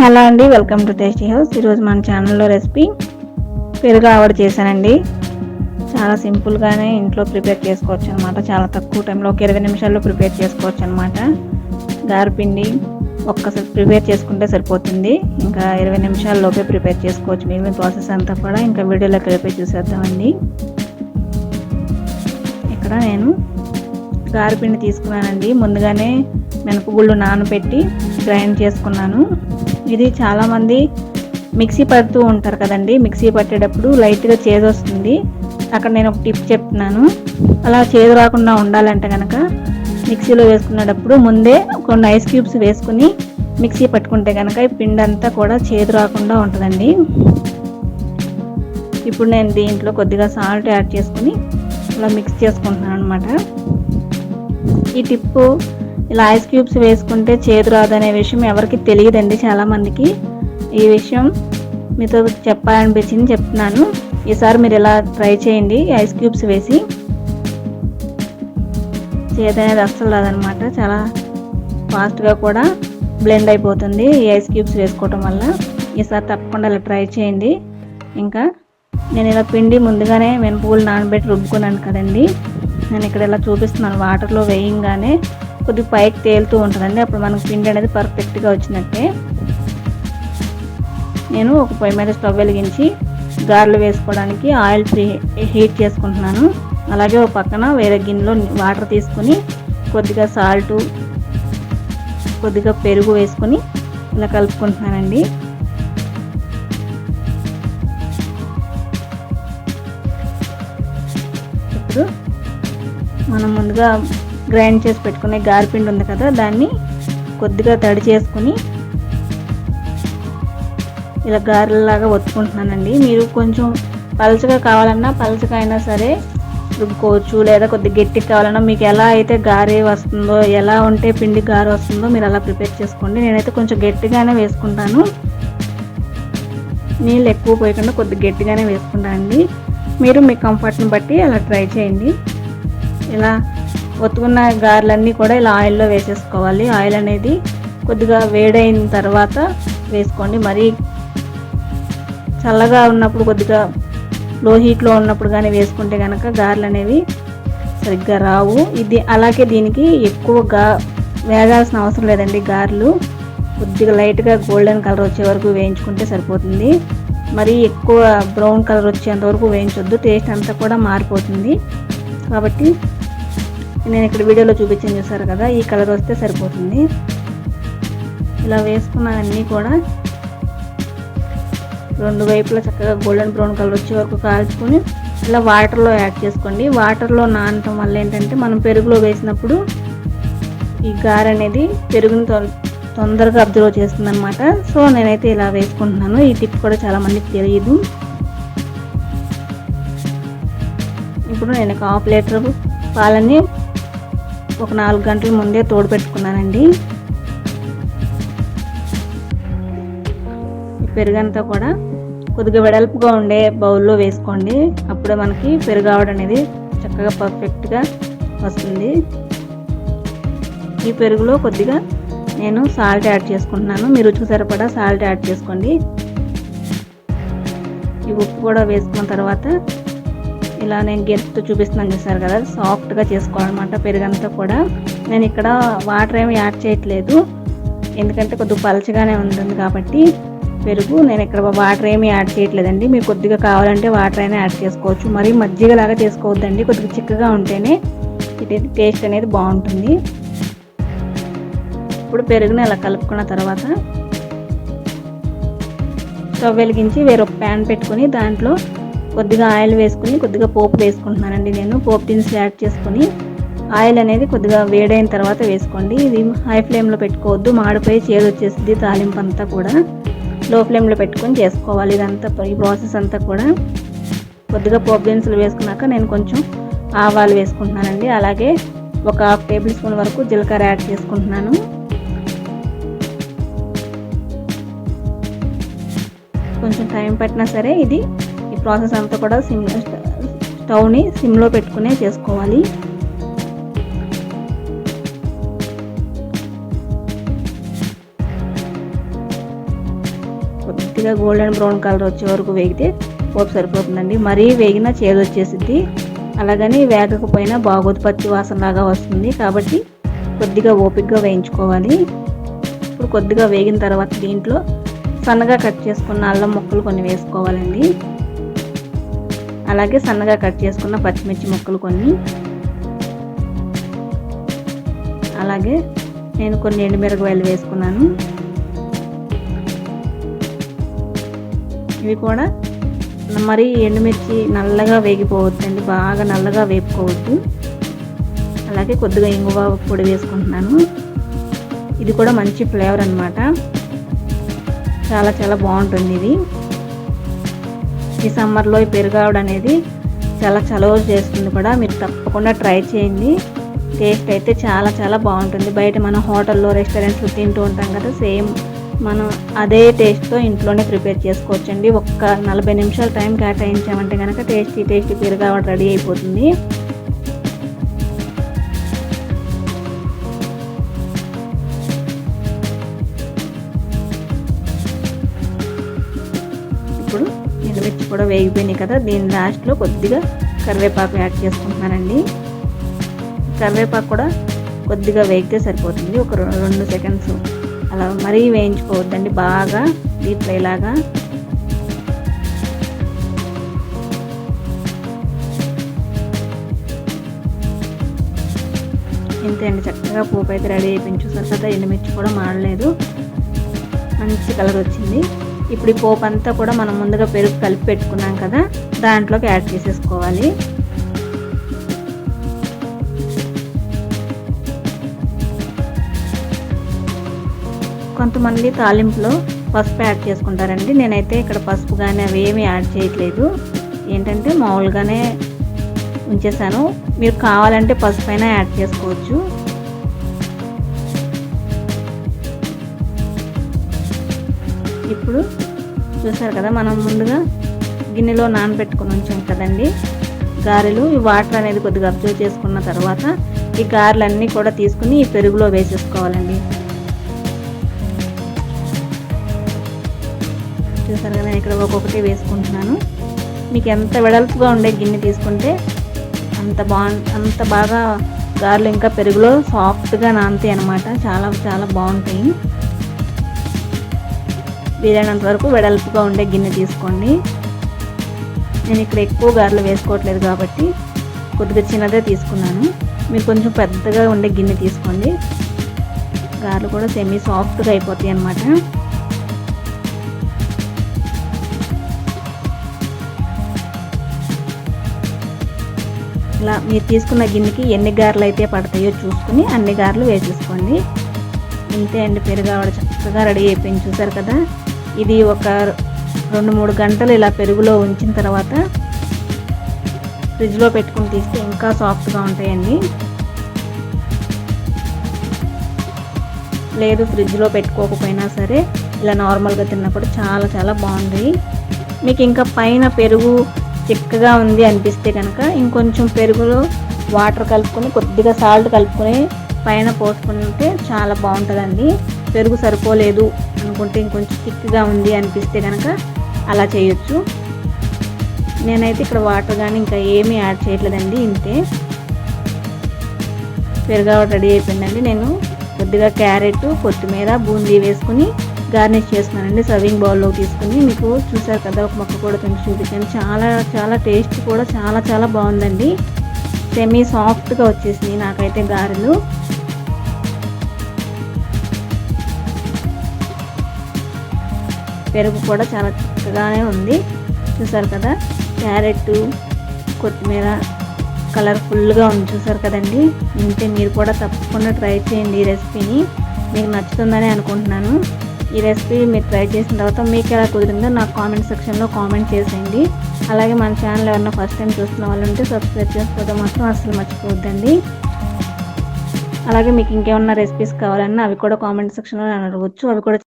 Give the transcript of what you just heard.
Hello అండి welcome to tasty house. ఈరోజు మన ఛానల్లో రెసిపీ పెరుగు ఆవిడ చేశానండి. చాలా సింపుల్గానే ఇంట్లో ప్రిపేర్ చేసుకోవచ్చు అనమాట చాలా తక్కువ టైంలో ఒక ఇరవై నిమిషాల్లో ప్రిపేర్ చేసుకోవచ్చు అనమాట గారపిండి ఒక్కసారి ప్రిపేర్ చేసుకుంటే సరిపోతుంది. ఇంకా ఇరవై నిమిషాల్లోపే ప్రిపేర్ చేసుకోవచ్చు. మిగిలిన ప్రాసెస్ అంతా కూడా ఇంకా వీడియోలో ప్రిపేర్ చూసేద్దామండి. ఇక్కడ నేను గారపిండి తీసుకున్నానండి. ముందుగానే మినపగుళ్ళు నానబెట్టి గ్రైండ్ చేసుకున్నాను. ఇది చాలామంది మిక్సీ పడుతూ ఉంటారు కదండి. మిక్సీ పట్టేటప్పుడు లైట్గా చేదు వస్తుంది. అక్కడ నేను ఒక టిప్ చెప్తున్నాను. అలా చేదు రాకుండా ఉండాలంటే కనుక మిక్సీలో వేసుకునేటప్పుడు ముందే కొన్ని ఐస్ క్యూబ్స్ వేసుకుని మిక్సీ పట్టుకుంటే కనుక ఈ పిండి అంతా కూడా చేదు రాకుండా ఉంటుందండి. ఇప్పుడు నేను దీంట్లో కొద్దిగా సాల్ట్ యాడ్ చేసుకుని అలా మిక్స్ చేసుకుంటున్నాను అనమాట ఈ టిప్పు ఇలా ఐస్ క్యూబ్స్ వేసుకుంటే చేదు రాదనే విషయం ఎవరికి తెలియదండి చాలామందికి. ఈ విషయం మీతో చెప్పాలనిపించింది చెప్తున్నాను. ఈసారి మీరు ఇలా ట్రై చేయండి ఐస్ క్యూబ్స్ వేసి. చేదు అనేది అస్సలు రాదనమాట. చాలా ఫాస్ట్గా కూడా బ్లెండ్ అయిపోతుంది ఈ ఐస్ క్యూబ్స్ వేసుకోవటం వల్ల. ఈసారి తప్పకుండా ఇలా ట్రై చేయండి. ఇంకా నేను ఇలా పిండి ముందుగానే మినపగుళ్ళు నానబెట్టి రుబ్బుకున్నాను కదండి. నేను ఇక్కడ ఇలా చూపిస్తున్నాను వాటర్లో వేయంగానే కొద్దిగా పైకి తేలుతూ ఉంటుందండి. అప్పుడు మనకు పిండి అనేది పర్ఫెక్ట్గా వచ్చినట్టే. నేను ఒక పొయ్యి మీద స్టవ్ వెలిగించి గారెలు వేసుకోవడానికి ఆయిల్ ఫ్రీ హీట్ చేసుకుంటున్నాను. అలాగే ఒక పక్కన వేరే గిన్నెలో వాటర్ తీసుకుని కొద్దిగా సాల్టు కొద్దిగా పెరుగు వేసుకొని ఇలా కలుపుకుంటున్నానండి. ఇప్పుడు మనం ముందుగా గ్రైండ్ చేసి పెట్టుకునే గారిపిండి ఉంది కదా దాన్ని కొద్దిగా తడి చేసుకుని ఇలా గారెలాగా ఒత్తుకుంటున్నానండి. మీరు కొంచెం పలచగా కావాలన్నా పలచగా అయినా సరే రుబ్బుకోవచ్చు లేదా కొద్దిగా గట్టిగా కావాలన్నా మీకు ఎలా అయితే గారె వస్తుందో ఎలా ఉంటే పిండి గారె వస్తుందో మీరు అలా ప్రిపేర్ చేసుకోండి. నేనైతే కొంచెం గట్టిగానే వేసుకుంటాను. నీళ్ళు ఎక్కువ పోయకుండా కొద్దిగా గట్టిగానే వేసుకుంటానండి మీరు మీ కంఫర్ట్ని బట్టి అలా ట్రై చేయండి. ఇలా ఒత్తుకున్న గారెలన్నీ కూడా ఇలా ఆయిల్లో వేసేసుకోవాలి. ఆయిల్ అనేది కొద్దిగా వేడైన తర్వాత వేసుకోండి. మరీ చల్లగా ఉన్నప్పుడు కొద్దిగా లో హీట్లో ఉన్నప్పుడు కానీ వేసుకుంటే కనుక గారెలు అనేవి సరిగ్గా రావు. ఇది అలాగే దీనికి ఎక్కువగా వేగాల్సిన అవసరం లేదండి గారెలు. కొద్దిగా లైట్గా గోల్డెన్ కలర్ వచ్చే వరకు వేయించుకుంటే సరిపోతుంది. మరి ఎక్కువ బ్రౌన్ కలర్ వచ్చేంత వరకు వేయించొద్దు. టేస్ట్ అంతా కూడా మారిపోతుంది. కాబట్టి నేను ఇక్కడ వీడియోలో చూపించాను చూసారు కదా ఈ కలర్ వస్తే సరిపోతుంది. ఇలా వేసుకున్నవన్నీ కూడా రెండు వైపులా చక్కగా గోల్డెన్ బ్రౌన్ కలర్ వచ్చే వరకు కాల్చుకొని ఇలా వాటర్లో యాడ్ చేసుకోండి. వాటర్లో నానటం వల్ల ఏంటంటే మనం పెరుగులో వేసినప్పుడు ఈ గార అనేది పెరుగుని తొందరగా అబ్జర్వ్ చేస్తుంది అనమాట సో నేనైతే ఇలా వేసుకుంటున్నాను. ఈ టిప్ కూడా చాలా మందికి తెలియదు. ఇప్పుడు నేను ఒక హాఫ్ లీటర్ పాలని ఒక నాలుగు గంటల ముందే తోడు పెట్టుకున్నానండి. పెరుగంతా కూడా కొద్దిగా వెడల్పుగా ఉండే బౌల్లో వేసుకోండి. అప్పుడే మనకి పెరుగావడం అనేది చక్కగా పర్ఫెక్ట్గా వస్తుంది. ఈ పెరుగులో కొద్దిగా నేను సాల్ట్ యాడ్ చేసుకుంటున్నాను. మీరు రుచికి సరిపడా సాల్ట్ యాడ్ చేసుకోండి. ఈ ఉప్పు కూడా వేసుకున్న తర్వాత ఇలా నేను గెత్తుతో చూపిస్తున్నాను చూసారు కదా సాఫ్ట్గా చేసుకోవాలన్నమాట పెరుగంతా కూడా. నేను ఇక్కడ వాటర్ ఏమి యాడ్ చేయట్లేదు. ఎందుకంటే కొద్దిగా పలచగానే ఉంటుంది కాబట్టి పెరుగు. నేను ఇక్కడ వాటర్ ఏమి యాడ్ చేయట్లేదండి. మీరు కొద్దిగా కావాలంటే వాటర్ అయినా యాడ్ చేసుకోవచ్చు. మరీ మజ్జిగలాగా చేసుకోవద్దండి. కొద్దిగా చిక్కగా ఉంటేనే ఇది టేస్ట్ అనేది బాగుంటుంది. ఇప్పుడు పెరుగుని అలా కలుపుకున్న తర్వాత స్టవ్ వెలిగించి వేరొక ప్యాన్ పెట్టుకొని దాంట్లో కొద్దిగా ఆయిల్ వేసుకుని కొద్దిగా పోపు వేసుకుంటున్నానండి నేను. పోపు దినుసులు యాడ్ చేసుకొని ఆయిల్ అనేది కొద్దిగా వేడైన తర్వాత వేసుకోండి. ఇది హై ఫ్లేమ్లో పెట్టుకోవద్దు. మాడిపోయి చేదు వచ్చేసింది తాలింపు అంతా కూడా. లో ఫ్లేమ్లో పెట్టుకొని చేసుకోవాలి. ఇదంతా ఈ ప్రాసెస్ అంతా కూడా. కొద్దిగా పోపు దినుసులు వేసుకున్నాక నేను కొంచెం ఆవాలు వేసుకుంటున్నానండి. అలాగే ఒక హాఫ్ టేబుల్ స్పూన్ వరకు జీలకర్ర యాడ్ చేసుకుంటున్నాను. కొంచెం టైం పట్టినా సరే ఇది ప్రాసెస్ అంతా కూడా సిమ్ స్టవ్ని సిమ్లో పెట్టుకునే చేసుకోవాలి. కొద్దిగా గోల్డెన్ బ్రౌన్ కలర్ వచ్చే వరకు వేగితే పోపు సరిపోతుందండి. మరీ వేగినా చేదు వచ్చేసింది అలాగని వేగకపోయినా బాగోదు వాసన లాగా వస్తుంది. కాబట్టి కొద్దిగా ఓపిక్గా వేయించుకోవాలి. ఇప్పుడు కొద్దిగా వేగిన తర్వాత దీంట్లో సన్నగా కట్ చేసుకున్న అల్లం ముక్కలు కొన్ని వేసుకోవాలండి. అలాగే సన్నగా కట్ చేసుకున్న పచ్చిమిర్చి ముక్కలు కొన్ని. అలాగే నేను కొన్ని ఎండుమిరపకాయలు వేసుకున్నాను. ఇవి కూడా మరి ఎండుమిర్చి నల్లగా వేగిపోవద్దండి బాగా నల్లగా వేపుకోవద్దు. అలాగే కొద్దిగా ఇంగువ పొడి వేసుకుంటున్నాను. ఇది కూడా మంచి ఫ్లేవర్ అనమాట చాలా చాలా బాగుంటుంది ఇది. ఈ సమ్మర్లో ఈ అనేది చాలా చలవ చేస్తుంది కూడా. మీరు తప్పకుండా ట్రై చేయండి. టేస్ట్ అయితే చాలా చాలా బాగుంటుంది. బయట మనం హోటల్లో రెస్టారెంట్స్లో తింటూ ఉంటాం కదా సేమ్ మనం అదే టేస్ట్తో ఇంట్లోనే ప్రిపేర్ చేసుకోవచ్చండి. ఒక్క నలభై నిమిషాలు టైం కేటాయించామంటే కనుక టేస్టీ టేస్టీ పెరుగావిడ రెడీ అయిపోతుంది. కూడా వేగిపోయినాయి కదా దీని లాస్ట్లో కొద్దిగా కరివేపాకు యాడ్ చేసుకుంటున్నానండి. కరివేపాకు కూడా కొద్దిగా వేగితే సరిపోతుంది ఒక రెండు సెకండ్స్ అలా మరీ వేయించుకోవద్దండి బాగా డీప్ ఫ్రై ఇంతే అండి చక్కగా పోపు అయితే రెడీ అయిపోయింది. చూసారు కదా ఎండుమిర్చి కూడా మాడలేదు. మంచి కలర్ వచ్చింది. ఇప్పుడు ఈ పోపు అంతా కూడా మనం ముందుగా పెరుగు కలిపి పెట్టుకున్నాం కదా దాంట్లోకి యాడ్ చేసేసుకోవాలి. కొంతమంది తాలింపులో పసుపు యాడ్ చేసుకుంటారండి. నేనైతే ఇక్కడ పసుపు కానీ అవి ఏమీ యాడ్ చేయట్లేదు. ఏంటంటే మామూలుగానే ఉంచేసాను. మీరు కావాలంటే పసుపు అయినా యాడ్ చేసుకోవచ్చు. చూసారు కదా మనం ముందుగా గిన్నెలో నానబెట్టుకుని ఉంచాం కదండి. గారెలు ఈ వాటర్ అనేది కొద్దిగా అబ్జర్వ్ చేసుకున్న తర్వాత ఈ గారెలన్నీ కూడా తీసుకుని ఈ పెరుగులో వేసేసుకోవాలండి. చూసారు కదా నేను ఇక్కడ ఒక్కొక్కటి వేసుకుంటున్నాను. మీకు ఎంత వెడల్పుగా ఉండే గిన్నె తీసుకుంటే అంత బా అంత బాగా గారెలు ఇంకా పెరుగులో సాఫ్ట్గా నానుతాయి అనమాట చాలా చాలా బాగుంటాయి. వీలైనంత వరకు వెడల్పుగా ఉండే గిన్నె తీసుకోండి. నేను ఇక్కడ ఎక్కువ గారెలు వేసుకోవట్లేదు కాబట్టి కొద్దిగా చిన్నదే తీసుకున్నాను. మీరు కొంచెం పెద్దగా ఉండే గిన్నె తీసుకోండి. గారెలు కూడా సెమీ సాఫ్ట్గా అయిపోతాయి అన్నమాట. ఇలా మీరు తీసుకున్న గిన్నెకి ఎన్ని గారెలు అయితే పడతాయో చూసుకుని అన్ని గారెలు వేసేసుకోండి. ఇంతే అండి పెరుగావడ చక్కగా రెడీ అయిపోయింది చూసారు కదా? ఇది ఒక రెండు మూడు గంటలు ఇలా పెరుగులో ఉంచిన తర్వాత ఫ్రిడ్జ్లో పెట్టుకుని తీస్తే ఇంకా సాఫ్ట్గా ఉంటాయండి. లేదు ఫ్రిడ్జ్లో పెట్టుకోకపోయినా సరే ఇలా నార్మల్గా తిన్నప్పుడు చాలా చాలా బాగుంది మీకు ఇంకా పైన పెరుగు చిక్కగా ఉంది అనిపిస్తే కనుక ఇంకొంచెం పెరుగులో వాటర్ కలుపుకొని కొద్దిగా సాల్ట్ కలుపుకొని పైన పోసుకుంటే చాలా బాగుంటుందండి. పెరుగు సరిపోలేదు. అనుకుంటే ఇంకొంచెం థిక్గా ఉంది అనిపిస్తే కనుక అలా చేయొచ్చు. నేనైతే ఇక్కడ వాటర్ కానీ ఇంకా ఏమీ యాడ్ చేయట్లేదండి ఇంతే. పెరుగు రెడీ అయిపోయిందండి. నేను కొద్దిగా క్యారెట్ కొత్తిమీర బూందీ వేసుకుని గార్నిష్ చేసుకున్నానండి సర్వింగ్ బౌల్లో తీసుకుని. మీకు చూసారు కదా ఒక మొక్క కూడా కొంచెం చూపించాను. చాలా చాలా టేస్ట్ కూడా చాలా చాలా బాగుందండి. సెమీ సాఫ్ట్గా వచ్చేసింది నాకైతే గారెలు. పెరుగు కూడా చాలా చక్కగానే ఉంది. చూసారు కదా? క్యారెట్ కొత్తిమీర కలర్ఫుల్గా ఉంది. చూసారు కదండి? ఇంతే మీరు కూడా తప్పకుండా ట్రై చేయండి ఈ రెసిపీని. మీకు నచ్చుతుందని అనుకుంటున్నాను. ఈ రెసిపీ మీరు ట్రై చేసిన తర్వాత మీకు ఎలా కుదిరిందో నాకు కామెంట్ సెక్షన్లో కామెంట్ చేసేయండి. అలాగే మన ఛానల్ ఎవరన్నా ఫస్ట్ టైం చూస్తున్న వాళ్ళు ఉంటే సబ్స్క్రైబ్ చేసుకోవడం మాత్రం అసలు మర్చిపోవద్దండి. అలాగే మీకు ఇంకేమన్నా రెసిపీస్ కావాలన్నా అవి కూడా కామెంట్ సెక్షన్లో అడగవచ్చు అవి కూడా